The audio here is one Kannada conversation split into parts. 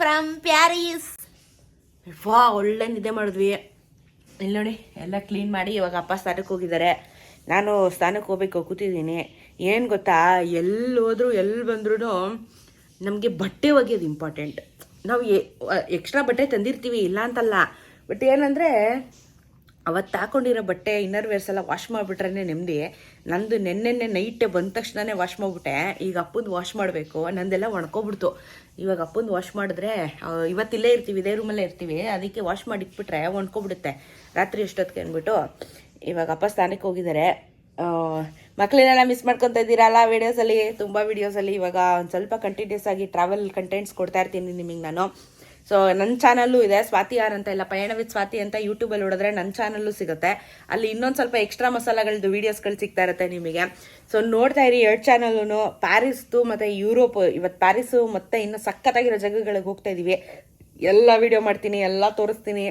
ಫ್ರಮ್ ಪ್ಯಾರಿಸ್ ವಾ ಒಳ್ಳೆ ನಿದ್ದೆ ಮಾಡಿದ್ವಿ. ಇಲ್ಲಿ ನೋಡಿ, ಎಲ್ಲ ಕ್ಲೀನ್ ಮಾಡಿ ಇವಾಗ ಅಪ್ಪ ಸ್ನಾನಕ್ಕೆ ಹೋಗಿದ್ದಾರೆ. ನಾನು ಸ್ಥಾನಕ್ಕೆ ಹೋಗ್ಬೇಕು, ಕೂತಿದ್ದೀನಿ. ಏನು ಗೊತ್ತಾ ಎಲ್ಲಿ ಹೋದರೂ ಎಲ್ಲಿ ಬಂದ್ರೂ ನಮಗೆ ಬಟ್ಟೆ ಒಗೆಯೋದು ಇಂಪಾರ್ಟೆಂಟ್ ನಾವು ಎಕ್ಸ್ಟ್ರಾ ಬಟ್ಟೆ ತಂದಿರ್ತೀವಿ, ಇಲ್ಲ ಅಂತಲ್ಲ. ಬಟ್ ಏನಂದರೆ ಅವತ್ತು ಹಾಕೊಂಡಿರೋ ಬಟ್ಟೆ ಇನ್ನರ್ ವೇರ್ಸ್ ಎಲ್ಲ ವಾಶ್ ಮಾಡಿಬಿಟ್ರೆ ನೆಮ್ಮದಿ ನಂದು ನೆನ್ನೆನೆ ನೈಟೇ ಬಂದ ತಕ್ಷಣನೇ ವಾಶ್ ಮಾಡಿಬಿಟ್ಟೆ. ಈಗ ಅಪ್ಪಂದು ವಾಶ್ ಮಾಡಬೇಕು. ನಂದೆಲ್ಲ ಒಣ್ಕೊಬಿಡ್ತು. ಇವಾಗ ಅಪ್ಪಂದು ವಾಶ್ ಮಾಡಿದ್ರೆ ಇವತ್ತಿಲ್ಲೇ ಇರ್ತೀವಿ, ಇದೇ ರೂಮಲ್ಲೇ ಇರ್ತೀವಿ. ಅದಕ್ಕೆ ವಾಶ್ ಮಾಡಿಟ್ಬಿಟ್ರೆ ಒಣ್ಕೊಬಿಡುತ್ತೆ. ರಾತ್ರಿ ಎಷ್ಟೊತ್ತಿಗೆ ಅಂದ್ಬಿಟ್ಟು, ಇವಾಗ ಅಪ್ಪ ಸ್ಥಾನಕ್ಕೆ ಹೋಗಿದ್ದಾರೆ ಮಕ್ಕಳನ್ನೆಲ್ಲ ಮಿಸ್ ಮಾಡ್ಕೊತಾ ಇದ್ದೀರಲ್ಲ ವೀಡಿಯೋಸಲ್ಲಿ ತುಂಬ ವೀಡಿಯೋಸಲ್ಲಿ ಇವಾಗ ಒಂದು ಸ್ವಲ್ಪ ಕಂಟಿನ್ಯೂಸ್ ಆಗಿ ಟ್ರಾವೆಲ್ ಕಂಟೆಂಟ್ಸ್ ಕೊಡ್ತಾ ಇರ್ತೀನಿ ನಿಮಗೆ ನಾನು. ಸೊ ನನ್ನ ಚಾನಲ್ಲು ಇದೆ, ಸ್ವಾತಿ ಆರ್ ಅಂತ ಇಲ್ಲ ಪಯಣ ವಿತ್ ಸ್ವಾತಿ ಅಂತ ಯೂಟ್ಯೂಬಲ್ಲಿ ನೋಡಿದ್ರೆ ನನ್ನ ಚಾನಲ್ಲು ಸಿಗುತ್ತೆ. ಅಲ್ಲಿ ಇನ್ನೊಂದು ಸ್ವಲ್ಪ ಎಕ್ಸ್ಟ್ರಾ ಮಸಾಲಗಳದ್ದು ವೀಡಿಯೋಸ್ಗಳು ಸಿಗ್ತಾ ಇರುತ್ತೆ ನಿಮಗೆ. ಸೊ ನೋಡ್ತಾ ಇರಿ ಎರಡು ಚಾನಲ್ಲೂ ಪ್ಯಾರಿಸ್ದು ಮತ್ತು ಯುರೋಪ್ ಇವತ್ತು ಪ್ಯಾರಿಸು ಮತ್ತು ಇನ್ನು ಸಖತ್ತಾಗಿರೋ ಜಗಗಳಿಗೆ ಹೋಗ್ತಾ ಇದ್ದೀವಿ ಎಲ್ಲ ವೀಡಿಯೋ ಮಾಡ್ತೀನಿ, ಎಲ್ಲ ತೋರಿಸ್ತೀನಿ.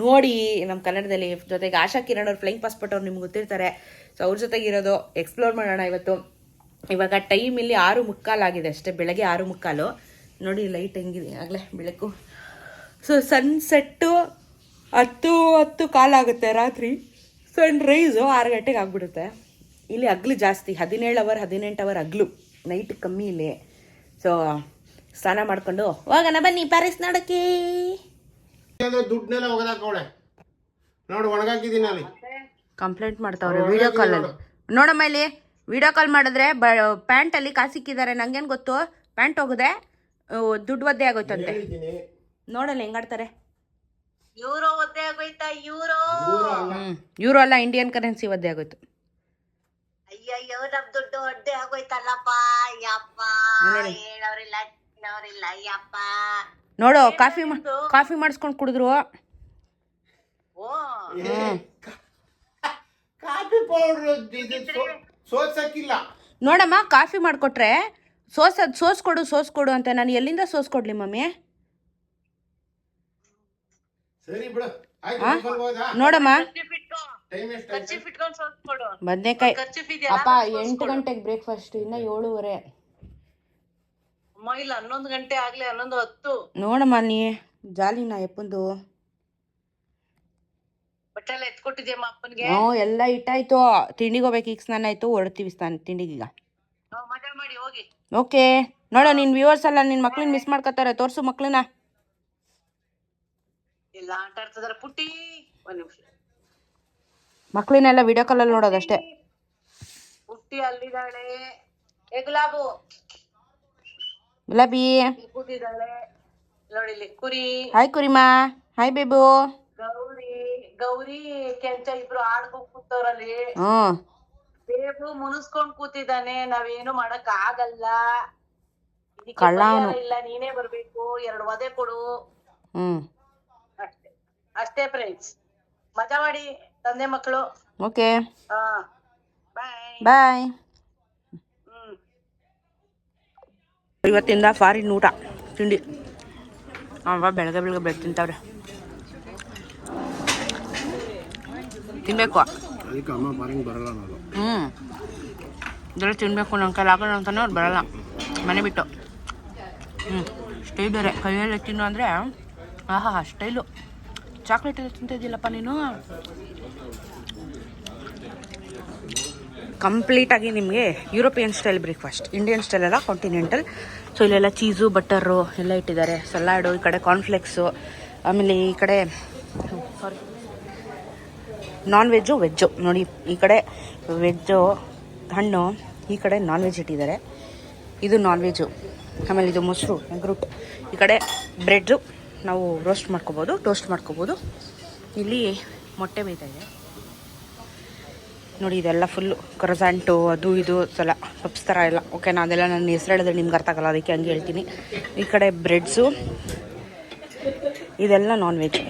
ನೋಡಿ ನಮ್ಮ ಕನ್ನಡದಲ್ಲಿ ಜೊತೆಗೆ ಆಶಾ ಕಿರಣ್ ಅವ್ರು ಫ್ಲೈಂಗ್ ಪಾಸ್ಪೋರ್ಟ್ ಅವ್ರು ನಿಮ್ಗೆ ಗೊತ್ತಿರ್ತಾರೆ. ಸೊ ಅವ್ರ ಜೊತೆಗಿರೋದು ಎಕ್ಸ್ಪ್ಲೋರ್ ಮಾಡೋಣ ಇವತ್ತು. ಇವಾಗ ಟೈಮ್ ಇಲ್ಲಿ ಆರು ಮುಕ್ಕಾಲಾಗಿದೆ ಅಷ್ಟೇ, ಬೆಳಗ್ಗೆ ಆರು ಮುಕ್ಕಾಲು. ನೋಡಿ ಲೈಟ್ ಹೆಂಗಿದೆ ಆಗಲೇ ಬೆಳಕು. ಸೊ ಸನ್ಸೆಟ್ಟು ಹತ್ತು ಹತ್ತು ಕಾಲಾಗುತ್ತೆ ರಾತ್ರಿ. ಸನ್ ರೈಸು ಆರು ಗಂಟೆಗೆ ಆಗ್ಬಿಡುತ್ತೆ. ಇಲ್ಲಿ ಹಗ್ಲು ಜಾಸ್ತಿ ಹದಿನೇಳು ಅವರ್ ಹದಿನೆಂಟು ಅವರ್ ಹಗ್ಲು. ನೈಟ್ ಕಮ್ಮಿ ಇಲ್ಲಿ. ಸೊ ಸ್ನಾನ ಮಾಡ್ಕೊಂಡು ಹೋಗೋಣ ಬನ್ನಿ ಪ್ಯಾರಿಸ್ ನೋಡಕ್ಕೆ ದುಡ್ಡನ್ನೆಲ್ಲ ನೋಡಿ ಒಣಗಾಕಿದ್ದೀನಿ ಅಲ್ಲಿ. ಕಂಪ್ಲೇಂಟ್ ಮಾಡ್ತಾವ್ರೆ ವಿಡಿಯೋ ಕಾಲಲ್ಲಿ ನೋಡಮ್ಮ ಇಲ್ಲಿ ವಿಡಿಯೋ ಕಾಲ್ ಮಾಡಿದ್ರೆ ಬ ಪ್ಯಾಂಟಲ್ಲಿ ಕಾಸಿಕ್ಕಿದ್ದಾರೆ. ನಂಗೇನು ಗೊತ್ತು? ಪ್ಯಾಂಟ್ ಹೋಗಿದೆ ದುಡ್ಡು ಒದ್ದೆ ಆಗೋಯ್ತಂತೆ. ನೋಡಲ್ಲ ಹೆಂಗಾಡ್ತಾರೆ ಯೂರೋ ಒದ್ದೆ ಆಗೋಯ್ತಾ ಯೂರೋ? ಅಲ್ಲ. ಯೂರೋ ಅಲ್ಲ ಇಂಡಿಯನ್ ಕರೆನ್ಸಿ ಒದ್ದೆ ಆಗೋಯ್ತು. ಅಯ್ಯಯ್ಯೋ ನಮ್ ದುಡ್ಡು ಒದ್ದೆ ಆಗೋಯ್ತಲ್ಲಪ್ಪ ಯಪ್ಪ ಹೇಳೋರಿಲ್ಲ ಹೇಳೋರಿಲ್ಲ ಯಪ್ಪ. ನೋಡು ಕಾಫಿ ಕಾಫಿ ಮಾಡಿಸ್ಕೊಂಡು ಕುಡಿದ್ರು. ಓ. ಕಾಫಿ ಪೌಡರ್ ಸೋಸಕ್ಕಿಲ್ಲ ನೋಡಮ್ಮ ಕಾಫಿ ಮಾಡಿಕೊಟ್ರೆ ಸೋಸ್ ಕೊಡು ಸೋಸ್ ಕೊಡು ಅಂತ ನಾನು ಎಲ್ಲಿಂದ ಸೋಸ್ ಕೊಡ್ಲಿ ಮಮ್ಮಿ? ಸರಿ ಬಿಡು. ಆಯ್ತು ಆ? ನೋಡಮ್ಮ. ಬದನೆಕಾಯಿ. ಅಪ್ಪ ಎಂಟು ಗಂಟೆಗೆ ಬ್ರೇಕ್ಫಾಸ್ಟ್ ಇನ್ನ ಏಳುವರೆ. ಅಮ್ಮ ಇಲ್ಲ ಹನ್ನೊಂದು ಗಂಟೆ ಆಗ್ಲಿ ಹನ್ನೊಂದು ಹತ್ತು. ನೋಡಮ್ಮ ನೀ ಜಾಲಿನ ಎಪ್ಪಂದು. ಬಟ್ಟೆ ಎಲ್ಲ ಎತ್ಕೊಟ್ಟಿದ್ಯಮ್ಮ ಅಪ್ಪನ್ಗೆ? ಹ್ಞೂ ಎಲ್ಲ ಇಟ್ಟಾಯ್ತು. ತಿಂಡಿಗೆ ಹೋಗ್ಬೇಕು ಈಗ ಸ್ನಾನ ಆಯ್ತು ಹೊಡ್ತೀವಿ ಸ್ನಾನ ತಿಂಡಿಗೀಗ. ಮಜಾ ಮಾಡಿ ಹೋಗಿ. ಓಕೆ. ನೋಡೋ ನಿನ್ ವ್ಯೂವರ್ಸ್ ಎಲ್ಲ ನಿನ್ ಮಕ್ಳನ್ನ ಮಿಸ್ ಮಾಡ್ಕೋತಾರೆ. ತೋರ್ಸು ಮಕ್ಳನ್ನ. ಇಲ್ಲ ಆಟ ಆಡ್ತಿದಾರ. ಪುಟ್ಟಿ ಒಂದ್ ನಿಮಿಷ. ಮಕ್ಳನ್ನೆಲ್ಲ ವಿಡಿಯೋ ಕಾಲಲ್ಲಿ ನೋಡೋದಷ್ಟೇ ಪುಟ್ಟಿ ಅಲ್ಲಿದ್ದಾಳೆ. ಏ ಗುಲಾಬು. ಗುಲಾಬಿ. ನೋಡಿಲಿ ಕೂತಿದ್ದಾಳೆ. ಕುರಿ. ಹಾಯ್ ಕುರಿಮಾ. ಹಾಯ್ ಬೇಬು ಗೌರಿ. ಗೌರಿ ಕೆಂಚ ಇಬ್ರು ಆಡ್ಕೊಂಡ್ ಕೂತವ್ರಲ್ಲಿ. ಹ್ಞೂ ಬೇಬು ಮುನಿಸ್ಕೊಂಡ್ ಕೂತಿದ್ದಾನೆ ನಾವೇನು ಮಾಡಕ್ ಆಗಲ್ಲ. ಇದಕ್ಕೆ ಕಳ್ಳ ಪರಿಹಾರ ಅವ್ನು. ಇಲ್ಲ ನೀನೇ ಬರ್ಬೇಕು ಎರಡು ಒದೆ ಕೊಡು. ಹ್ಞೂ ಅಷ್ಟೇ ಅಷ್ಟೇ ಫ್ರೆಂಡ್ಸ್ ಮಜಾ ಮಾಡಿ ತಂದೆ ಮಕ್ಕಳು ಓಕೆ. ಹಾ ಬಾಯ್ ಬಾಯ್ ಹ್ಮ್. ಇವತ್ತಿಂದ ಫಾರಿನ್ ಊಟ ತಿಂಡಿ. ಅವ ಬೆಳಗ್ಗೆ ಬೆಳಗ್ಗೆ ಬೆಳಗ್ಗೆ ತಿಂತಾವ್ರೆ. ತಿನ್ಬೇಕು. ಅದಕ್ಕೆ ಅಮ್ಮ ಪಾರಿಂಗ್ ಬರಲ್ಲ ನಾನು ಹ್ಞೂ ಇದೆಲ್ಲ ತಿನ್ನಬೇಕು ನನ್ನ ಕೈಲಿ ಆಗಲ್ಲ ಅಂತಾನೆ ಅವ್ರು ಬರಲ್ಲ. ಮನೆ ಬಿಟ್ಟು. ಹ್ಞೂ ಸ್ಟೈಲ್ ಬೇರೆ. ಕೈಯಲ್ಲಿ ತಿನ್ನು ಅಂದರೆ, ಆಹಾ, ಸ್ಟೈಲು. ಚಾಕ್ಲೇಟ್ ಎಲ್ಲ ತಿಂತಿದ್ದಿಲ್ಲಪ್ಪ ನೀನು? ಕಂಪ್ಲೀಟಾಗಿ ನಿಮಗೆ European style breakfast Indian style ಅಲ್ಲ ಕಾಂಟಿನೆಂಟಲ್ ಸೊ ಇಲ್ಲೆಲ್ಲ ಚೀಸು ಬಟರು ಎಲ್ಲ ಇಟ್ಟಿದ್ದಾರೆ. ಸಲಾಡು ಈ ಕಡೆ ಕಾರ್ನ್ಫ್ಲೆಕ್ಸು ಆಮೇಲೆ ಈ ಕಡೆ ಸಾರಿ ನಾನ್ ವೆಜ್ಜು ವೆಜ್ಜು ನೋಡಿ, ಈ ಕಡೆ ವೆಜ್ಜು ಹಣ್ಣು, ಈ ಕಡೆ ನಾನ್ ವೆಜ್ ಇಟ್ಟಿದ್ದಾರೆ. ಇದು ನಾನ್ ವೆಜ್ಜು ಆಮೇಲೆ ಇದು ಮೊಸರು ಗ್ರೂಟ್ ಈ ಕಡೆ ಬ್ರೆಡ್ಡು ನಾವು ರೋಸ್ಟ್ ಮಾಡ್ಕೋಬೋದು ಟೋಸ್ಟ್ ಮಾಡ್ಕೋಬೋದು. ಇಲ್ಲಿ ಮೊಟ್ಟೆ ಬೇಯ್ತಾ ಇದೆ. ನೋಡಿ, ಇದೆಲ್ಲ ಫುಲ್ಲು ಕ್ರೊಸಾಂಟು ಅದು ಇದು, ಸಲ, ಪಪ್ಸ್ ಥರ ಎಲ್ಲ. ಓಕೆ ಅದೆಲ್ಲ ನನ್ನ ಹೆಸರು ಹೇಳಿದ್ರೆ ನಿಮ್ಗೆ ಅರ್ಥ ಆಗಲ್ಲ, ಅದಕ್ಕೆ ಹಂಗೆ ಹೇಳ್ತೀನಿ. ಈ ಕಡೆ ಬ್ರೆಡ್ಸು ಇದೆಲ್ಲ ನಾನ್ ವೆಜ್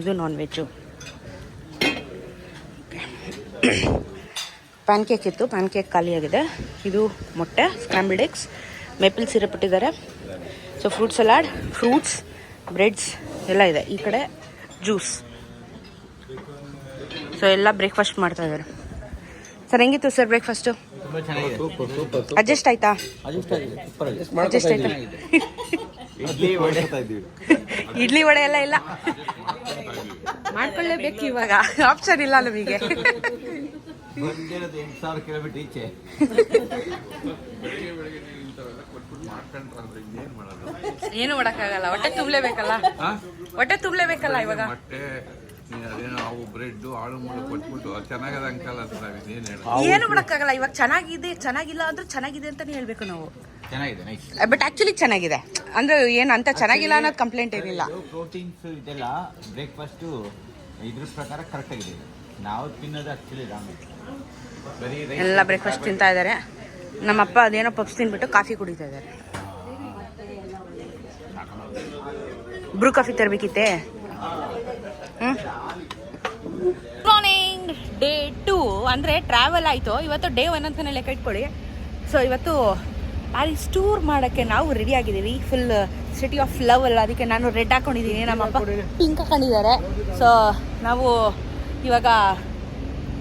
ಇದು ನಾನ್ ವೆಜ್ಜು ಪ್ಯಾನ್ ಕೇಕ್ ಇತ್ತು ಪ್ಯಾನ್ ಕೇಕ್ ಖಾಲಿಯಾಗಿದೆ ಇದು ಮೊಟ್ಟೆ ಸ್ಕ್ರಾಂಬಿಲ್ಡ್ ಎಗ್ಸ್ ಮೇಪಲ್ ಸಿರಪ್ ಇಟ್ಟಿದ್ದಾರೆ. So fruit salad fruits breads ಎಲ್ಲ ಇದೆ. ಈ ಕಡೆ ಜ್ಯೂಸ್ ಸೊ ಎಲ್ಲ ಬ್ರೇಕ್ಫಾಸ್ಟ್ ಮಾಡ್ತಾ ಇದ್ದಾರೆ. ಸರ್ ಹೆಂಗಿತ್ತು ಸರ್ ಬ್ರೇಕ್ಫಾಸ್ಟು ಅಡ್ಜಸ್ಟ್ ಆಯ್ತಾ? ಅಡ್ಜಸ್ಟ್ ಆಯ್ತಾ? ಇಡ್ಲಿ ವಡೆ. ಇಡ್ಲಿ ವಡೆ ಎಲ್ಲ ಇಲ್ಲ. ಮಾಡ್ಕೊಳ್ಳೇಬೇಕು ಇವಾಗ. ಆಪ್ಷನ್ ಇಲ್ಲ ನಮಗೆ. ಏನು ಮಾಡಕ್ಕಾಗಲ್ಲ? ಹೊಟ್ಟೆ ತುಂಬಲೇಬೇಕಲ್ಲ? ಹೊಟ್ಟೆ ತುಂಬಲೇಬೇಕಲ್ಲ ಇವಾಗ? ಅದೇನೋ ಅವು ಬ್ರೆಡ್ ಆಳು ಮುಳು ಕೊಟ್ಬಿಟ್ಟು ಅದು ಚೆನ್ನಾಗದ ಅಂಕಲ್ ಅಂತ ನಾವೇನು ಏನು ಮಾಡಕ್ಕಾಗಲ್ಲ? ಇವಾಗ ಚೆನ್ನಾಗಿದೆ ಚೆನ್ನಾಗಿಲ್ಲ ಅಂದ್ರೆ ಚೆನ್ನಾಗಿದೆ ಅಂತಾನೆ ಹೇಳ್ಬೇಕು ನಾವು. ಬಟ್ ಆಕ್ಚುಲಿ ಚೆನ್ನಾಗಿದೆ. ಅಂದ್ರೆ ಏನು ಅಂತ ಚೆನ್ನಾಗಿಲ್ಲ ಅನ್ನೋದು ಕಂಪ್ಲೇಂಟ್ ಏನಿಲ್ಲ. ಪ್ರೋಟೀನ್ಸ್ ಇದೆಲ್ಲ ಬ್ರೇಕ್ಫಾಸ್ಟ್ ಇದ್ರ ಪ್ರಕಾರ ಕರೆಕ್ಟ್ ಆಗಿದೆ. ನಾವು ತಿನ್ನೋದು ಆಕ್ಚುಲಿ ರಾಂಗ್ ಎಲ್ಲ ಬ್ರೇಕ್ಫಾಸ್ಟ್ ತಿಂತಾ ಇದ್ದಾರೆ ನಮ್ಮಪ್ಪ ಅದೇನೋ ಪಪ್ಸ್ ತಿನ್ಬಿಟ್ಟು ಕಾಫಿ ಕುಡಿತಾ ಇದ್ದಾರೆ ಬ್ರೂ ಕಾಫಿ ತರಬೇಕಿತ್ತೆ? ಮಾರ್ನಿಂಗ್ ಡೇ ಟೂ ಅಂದರೆ ಟ್ರಾವೆಲ್ ಆಯಿತು. ಇವತ್ತು ಡೇ ಒನ್ ಅಂತಲೇ ಲೆಕ್ಕ ಇಟ್ಕೊಳ್ಳಿ. ಸೊ ಇವತ್ತು ಪ್ಯಾರಿಸ್ ಸ್ಟೋರ್ ಮಾಡೋಕ್ಕೆ ನಾವು ರೆಡಿ ಆಗಿದ್ದೀವಿ. ಫುಲ್ ಸಿಟಿ ಆಫ್ ಲವ್ ಅಲ್ಲ ಅದಕ್ಕೆ ನಾನು ರೆಡ್ ಹಾಕೊಂಡಿದ್ದೀನಿ ನಮ್ಮಪ್ಪ ಪಿಂಕ್ ಹಾಕೊಂಡಿದ್ದಾರೆ. ಸೊ ನಾವು ಇವಾಗ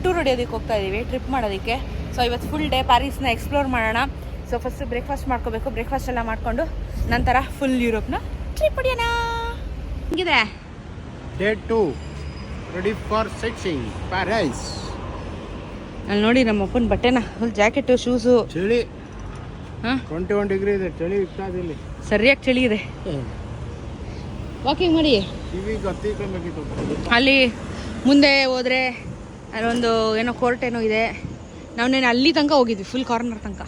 ಟೂರ್ ಹೊಡಿಯೋದಕ್ಕೆ ಹೋಗ್ತಾ ಇದ್ದೀವಿ ಟ್ರಿಪ್ ಮಾಡೋದಕ್ಕೆ. ಸೊ ಇವತ್ತು ಫುಲ್ ಡೇ ಪ್ಯಾರಿಸ್ನ ಎಕ್ಸ್ಪ್ಲೋರ್ ಮಾಡೋಣ. ಸೊ ಫಸ್ಟ್ ಬ್ರೇಕ್ಫಾಸ್ಟ್ ಮಾಡ್ಕೋಬೇಕು. ಬ್ರೇಕ್ಫಾಸ್ಟ್ ಎಲ್ಲ ಮಾಡಿಕೊಂಡು ನಂತರ ಫುಲ್ ಯುರೋಪ್ನ ಟ್ರಿಪ್ ಹೊಡಿಯೋಣ. ಹಿಂಗಿದೆ? ಡೇ ಟು ರೆಡಿ ಫಾರ್ ಸೆಕ್ಷಿಂಗ್ ಪ್ಯಾರೈಸ್ ಅಲ್ಲಿ ನೋಡಿ ನಮ್ಮ ಅಪ್ಪನ ಬಟ್ಟೆನ ಫುಲ್ ಜಾಕೆಟು ಶೂಸು ಚಳಿ. ಟ್ವೆಂಟಿ ಒನ್ ಡಿಗ್ರಿ ಇದೆ ಚಳಿ ಸರಿಯಾಗಿ ಚಳಿ ಇದೆ. ವಾಕಿಂಗ್ ಮಾಡಿ? ಅಲ್ಲಿ ಮುಂದೆ ಹೋದರೆ ಅಲ್ಲೊಂದು ಏನೋ ಕೋರ್ಟ್ ಏನೋ ಇದೆ. ನಾವೇನು ಅಲ್ಲಿ ತನಕ ಹೋಗಿದ್ವಿ ಫುಲ್ ಕಾರ್ನರ್ ತನಕ.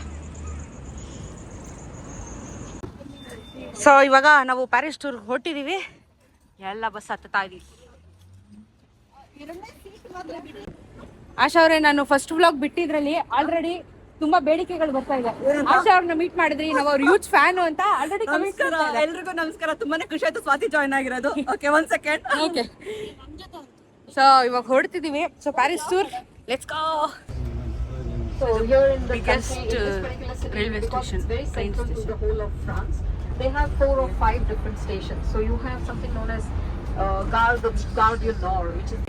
ಸೊ ಇವಾಗ ನಾವು ಪ್ಯಾರಿಸ್ ಟೂರ್ ಹೊಟ್ಟಿದ್ದೀವಿ ಎಲ್ಲ ಬಸ್ ಹತ್ತುತ್ತಾ ಆಶಾ ಅವರೇ ನಾನು ಫಸ್ಟ್ ವ್ಲಾಗ್ ಬಿಟ್ಟಿದ್ರಲ್ಲಿ ಆಲ್ರೆಡಿ ತುಂಬಾ ಬೇಡಿಕೆಗಳು ಬರ್ತಾ ಇದೆ ಆಶಾ ಅವ್ರನ್ನ ಮೀಟ್ ಮಾಡಿದ್ರಿ ನಾವು ಅವ್ರ ಯೂತ್ ಫ್ಯಾನ್ ಅಂತ ಆಲ್ರೆಡಿ ನಮಸ್ಕಾರ ಎಲ್ರಿಗೂ ನಮಸ್ಕಾರ ತುಂಬಾನೇ ಖುಷಿ ಆಯ್ತು ಸ್ವಾತಿ ಜಾಯ್ನ್ ಆಗಿರೋದು ಓಕೆ ಒಂದ್ ಸೆಕೆಂಡ್ ಓಕೆ ಸೊ ಇವಾಗ ಹೊರಡ್ತಿದೀವಿ so Paris tour let's go So here in the Biggest, country, in this uh, particular city, railway station, very central to the whole of France. They have four or five different stations. So you have something known as uh, Gare de Gare du Nord, which is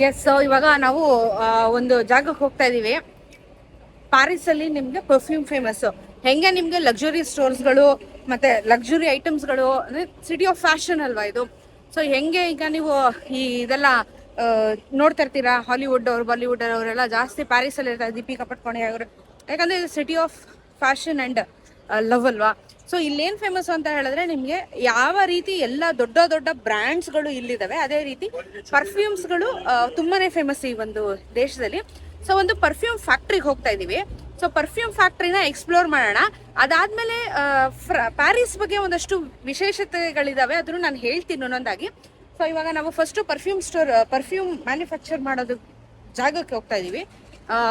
yes so ಇವಾಗ ನಾವು ಒಂದು ಜಾಗಕ್ಕೆ ಹೋಗ್ತಾ ಇದೀವಿ ಪ್ಯಾರಿಸ್ ಅಲ್ಲಿ ನಿಮ್ಗೆ ಪರ್ಫ್ಯೂಮ್ ಫೇಮಸ್ ಹೆಂಗೆ ನಿಮ್ಗೆ ಲಕ್ಸುರಿ ಸ್ಟೋರ್ಸ್ಗಳು ಮತ್ತೆ ಲಕ್ಸುರಿ ಐಟಮ್ಸ್ಗಳು ಅಂದ್ರೆ ಸಿಟಿ ಆಫ್ ಫ್ಯಾಷನ್ ಅಲ್ವಾ ಇದು? ಸೊ ಹೆಂಗೆ ಈಗ ನೀವು ಈ ಇದೆಲ್ಲ ನೋಡ್ತಾ ಇರ್ತೀರಾ? ಹಾಲಿವುಡ್ ಅವ್ರು ಬಾಲಿವುಡ್ ಅವರೆಲ್ಲ ಜಾಸ್ತಿ ಪ್ಯಾರಿಸ್ ಅಲ್ಲಿ ಇರ್ತಾರೆ, ದೀಪಿಕಾ ಪಟ್ಕೋಣೆ ಅವರು. ಯಾಕಂದ್ರೆ ಇದು city of fashion and love ಅಲ್ವಾ? ಸೊ ಏನ್ ಫೇಮಸ್ ಅಂತ ಹೇಳಿದ್ರೆ ನಿಮ್ಗೆ ಯಾವ ರೀತಿ ಎಲ್ಲ ದೊಡ್ಡ ದೊಡ್ಡ ಬ್ರ್ಯಾಂಡ್ಸ್ಗಳು ಇಲ್ಲಿದ್ದಾವೆ ಅದೇ ರೀತಿ ಪರ್ಫ್ಯೂಮ್ಸ್ಗಳು ತುಂಬಾನೇ ಫೇಮಸ್ ಈ ಒಂದು ದೇಶದಲ್ಲಿ. ಸೊ ಒಂದು ಪರ್ಫ್ಯೂಮ್ ಫ್ಯಾಕ್ಟ್ರಿಗೆ ಹೋಗ್ತಾ ಇದೀವಿ. ಸೊ ಪರ್ಫ್ಯೂಮ್ ಫ್ಯಾಕ್ಟ್ರಿನ ಎಕ್ಸ್ಪ್ಲೋರ್ ಮಾಡೋಣ. ಅದಾದ್ಮೇಲೆ ಫ್ರ- ಪ್ಯಾರಿಸ್ ಬಗ್ಗೆ ಒಂದಷ್ಟು ವಿಶೇಷತೆಗಳಿದಾವೆ. ಅದನ್ನು ನಾನು ಹೇಳ್ತೀನಿ ಒಂದೊಂದಾಗಿ. ಸೊ ಇವಾಗ ನಾವು first perfume store perfume manufacture ಮಾಡೋದು ಜಾಗಕ್ಕೆ ಹೋಗ್ತಾ ಇದೀವಿ.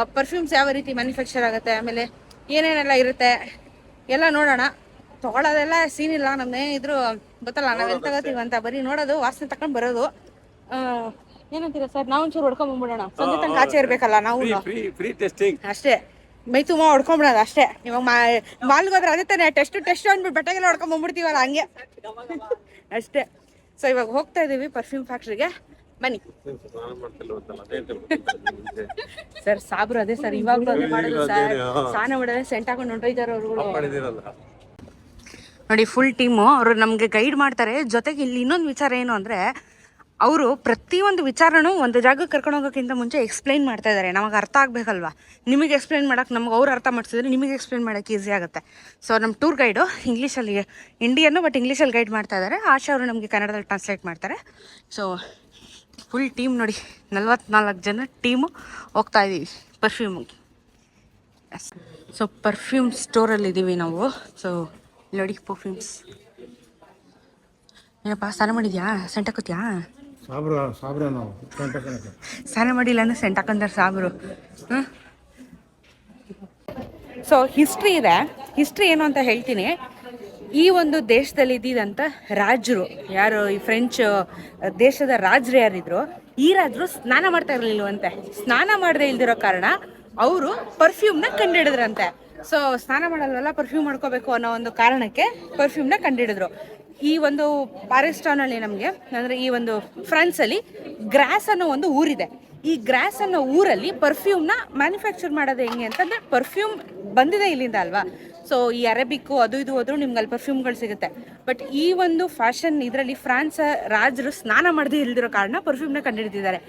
ಪರ್ಫ್ಯೂಮ್ಸ್ ಯಾವ ರೀತಿ ಮ್ಯಾನುಫ್ಯಾಕ್ಚರ್ ಆಗುತ್ತೆ? ಆಮೇಲೆ ಏನೇನೆಲ್ಲ ಇರುತ್ತೆ? ಎಲ್ಲ ನೋಡೋಣ. ತಗೊಳ್ಳೋದೆಲ್ಲ ಸೀನ್ ಇಲ್ಲ. ನಮ್ದು ಏನಿದ್ರು ಗೊತ್ತಲ್ಲ ನಾವೆಲ್ಲ ತಗೋತೀವಿ ಅಂತ. ಬರೀ ನೋಡೋದು ವಾಸನೆ ತಕೊಂಡು ಬರೋದು. ಏನಂತೀರಾ ಸರ್? ನಾವು ಒಂಚೂರು ಹೊಡ್ಕೊಂಡ್ಬಂದ್ಬಿಡೋಣ ಸಂಜೆ ತನಕ ಆಚೆ ಇರ್ಬೇಕಲ್ಲ ನಾವು ಫ್ರೀ ಟೆಸ್ಟಿಂಗ್ ಅಷ್ಟೇ. ಮೈ ತುಂಬ ಹೊಡ್ಕೊಂಡ್ಬಿಡೋದು ಅಷ್ಟೇ. ಇವಾಗ ಮಾಲ್ಗೆ ಹೋದ್ರೆ ಅದೇ ತಾನೆ ಟೆಸ್ಟ್ ಟೆಸ್ಟ್ ಅಂದ್ಬಿಟ್ಟು ಬಟ್ಟೆಗೆಲ್ಲ ಹೊಡ್ಕೊಂಡ್ ಬಂದ್ಬಿಡ್ತೀವಲ್ಲ ಹಂಗೆ. ಅಷ್ಟೇ. ಸೊ ಇವಾಗ ಹೋಗ್ತಾ ಇದೀವಿ ಪರ್ಫ್ಯೂಮ್ ಫ್ಯಾಕ್ಟ್ರಿಗೆ ಬನ್ನಿ. ಸರ್ ಸಾಬ್ರು ಅದೇ ಸರ್. ಇವಾಗ್ಲೂ ಅದೇ ಮಾಡೋದು ಸರ್. ಸ್ನಾನ ಮಾಡಿದ್ರೆ ಸೆಂಟ್ ಹಾಕೊಂಡು ಹೊಂಟೋಯ್ತಾರೆ ಅವ್ರುಗಳು. ನೋಡಿ ಫುಲ್ ಟೀಮು ಅವರು ನಮಗೆ ಗೈಡ್ ಮಾಡ್ತಾರೆ. ಜೊತೆಗೆ ಇಲ್ಲಿ ಇನ್ನೊಂದು ವಿಚಾರ ಏನು ಅಂದರೆ ಅವರು ಪ್ರತಿಯೊಂದು ವಿಚಾರನೂ ಒಂದು ಜಾಗಕ್ಕೆ ಕರ್ಕೊಂಡು ಹೋಗೋಕ್ಕಿಂತ ಮುಂಚೆ ಎಕ್ಸ್ಪ್ಲೈನ್ ಮಾಡ್ತಾ ಇದ್ದಾರೆ ನಮಗೆ ಅರ್ಥ ಆಗಬೇಕಲ್ವಾ? ನಿಮಗೆ ಎಕ್ಸ್ಪ್ಲೈನ್ ಮಾಡೋಕೆ ನಮ್ಗೆ ಅವ್ರು ಅರ್ಥ ಮಾಡಿಸಿದ್ರೆ ನಿಮಗೆ ಎಕ್ಸ್ಪ್ಲೈನ್ ಮಾಡೋಕ್ಕೆ ಈಸಿ ಆಗುತ್ತೆ. ಸೊ ನಮ್ಮ ಟೂರ್ ಗೈಡು ಇಂಗ್ಲೀಷಲ್ಲಿ ಇಂಡಿಯನ್ನು ಬಟ್ ಇಂಗ್ಲೀಷಲ್ಲಿ ಗೈಡ್ ಮಾಡ್ತಾ ಇದ್ದಾರೆ ಆಶಾ ಅವರು ನಮಗೆ ಕನ್ನಡದಲ್ಲಿ ಟ್ರಾನ್ಸ್ಲೇಟ್ ಮಾಡ್ತಾರೆ. ಸೊ ಫುಲ್ ಟೀಮ್ ನೋಡಿ, ನಲ್ವತ್ನಾಲ್ಕು ಜನ ಟೀಮು ಹೋಗ್ತಾ ಇದ್ದೀವಿ ಪರ್ಫ್ಯೂಮಿಗೆ ಸೊ ಪರ್ಫ್ಯೂಮ್ ಸ್ಟೋರಲ್ಲಿ ಇದ್ದೀವಿ ನಾವು. ಸೊ ನೋಡಿ ಪರ್ಫ್ಯೂಮ್ಸ್ ಏನಪ್ಪ, ಸ್ನಾನ ಮಾಡಿದ್ಯಾ? ಸೆಂಟ್ ಸಾಬ್ರ ಸಾಬ್ರ ನಾವು. ಸ್ನಾನ ಮಾಡಿಲ್ಲ ಅಂದ್ರೆ ಸೆಂಟ್ ಹಾಕಂದ್ರೆ ಸಾಬ್ರು. ಹಾಂ? ಸೊ ಹಿಸ್ಟ್ರಿ ಇದೆ. ಹಿಸ್ಟ್ರಿ ಏನು ಅಂತ ಹೇಳ್ತೀನಿ. ಈ ಒಂದು ದೇಶದಲ್ಲಿ ಇದ್ದಿದ್ದಂಥ ರಾಜರು, ಯಾರು ಈ ಫ್ರೆಂಚ್ ದೇಶದ ರಾಜರು ಯಾರಿದ್ರು, ಈ ರಾಜರು ಸ್ನಾನ ಮಾಡ್ತಾ ಇರಲಿಲ್ವಂತೆ. ಸ್ನಾನ ಮಾಡದೆ ಇಲ್ದಿರೋ ಕಾರಣ ಅವರು ಪರ್ಫ್ಯೂಮ್ನ ಕಂಡಿಡಿದ್ರಂತೆ. ಸೊ ಸ್ನಾನ ಮಾಡಲ್ವಲ್ಲ ಪರ್ಫ್ಯೂಮ್ ಮಾಡ್ಕೋಬೇಕು ಅನ್ನೋ ಒಂದು ಕಾರಣಕ್ಕೆ ಪರ್ಫ್ಯೂಮ್ನ ಕಂಡಿಡಿದ್ರು. ಈ ಒಂದು ಪ್ಯಾರಿಸ್ ಟೌನಲ್ಲಿ ನಮಗೆ ಅಂದರೆ ಈ ಒಂದು ಫ್ರಾನ್ಸಲ್ಲಿ ಗ್ರಾಸ್ ಅನ್ನೋ ಒಂದು ಊರಿದೆ. ಈ ಗ್ರಾಸ್ ಅನ್ನೋ ಊರಲ್ಲಿ ಪರ್ಫ್ಯೂಮ್ನ ಮ್ಯಾನುಫ್ಯಾಕ್ಚರ್ ಮಾಡೋದು ಹೆಂಗೆ ಅಂತಂದರೆ ಪರ್ಫ್ಯೂಮ್ ಬಂದಿದೆ ಇಲ್ಲಿಂದ ಅಲ್ವಾ? ಸೊ ಈ ಅರೇಬಿಕ್ಕು ಅದು ಇದು ಹೋದ್ರೂ ನಿಮ್ಗೆ ಅಲ್ಲಿ ಪರ್ಫ್ಯೂಮ್ಗಳು ಸಿಗುತ್ತೆ. ಬಟ್ ಈ ಒಂದು ಫ್ಯಾಷನ್ ಇದರಲ್ಲಿ ಫ್ರಾನ್ಸ್ ರಾಜರು ಸ್ನಾನ ಮಾಡದೇ ಇಲ್ದಿರೋ ಕಾರಣ ಪರ್ಫ್ಯೂಮ್ನ ಕಂಡುಹಿಡಿದಿದ್ದಾರೆ.